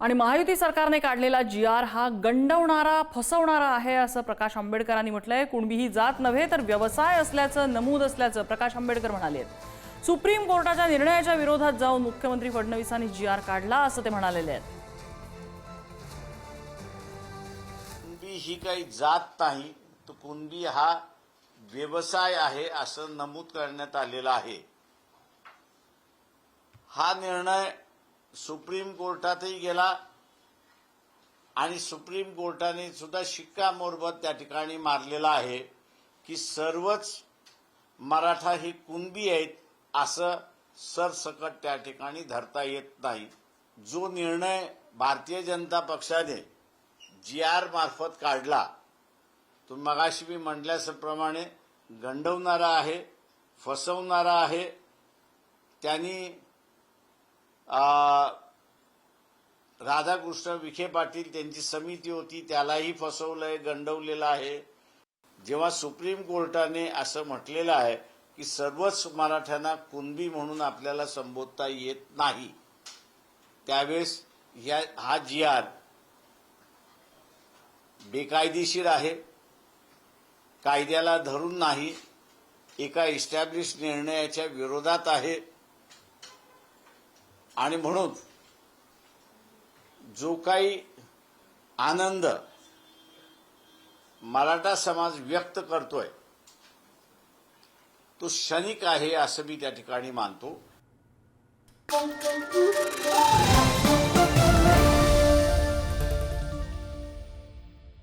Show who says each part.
Speaker 1: आणि महायुती सरकारने काढलेला जी आर हा गंडवणारा फसवणारा आहे असं प्रकाश आंबेडकरांनी म्हटलंय. कुणबी ही जात नव्हे तर व्यवसाय असल्याचं नमूद असल्याचं प्रकाश आंबेडकर म्हणाले सुप्रीम कोर्टाच्या निर्णयाच्या विरोधात जाऊन मुख्यमंत्री फडणवीसांनी जी आर काढला असं ते म्हणालेले आहेत.
Speaker 2: कुणबी ही काही जात नाही तर कुणबी हा व्यवसाय आहे असं नमूद करण्यात आलेलं आहे. हा निर्णय सुप्रीम कोर्टातही गेला आणि सुप्रीम कोर्टाने सुद्धा शिक्कामोर्बत त्या ठिकाणी मारलेला आहे की सर्वच मराठा ही कुणबी आहेत असं सरसकट त्या ठिकाणी धरता येत नाही. जो निर्णय भारतीय जनता पक्षाने जी आर मार्फत काढला तो मगाशी मी म्हटल्याप्रमाणे गंडवणारा आहे फसवणारा आहे. त्यांनी आ, राधाकृष्ण विखे पाटील त्यांची समिती होती त्यालाही फसवलंय गंडवलेलं आहे. जेव्हा सुप्रीम कोर्टाने असं म्हटलेलं आहे की सर्वच मराठ्यांना कुणबी म्हणून आपल्याला संबोधता येत नाही त्यावेळेस या हा जी आर बेकायदेशीर आहे. कायद्याला धरून नाही एका इस्टॅब्लिश निर्णयाच्या विरोधात आहे. आणि म्हणून जो काही आनंद मराठा समाज व्यक्त करतोय तो क्षणिक आहे असं मी त्या ठिकाणी मानतो.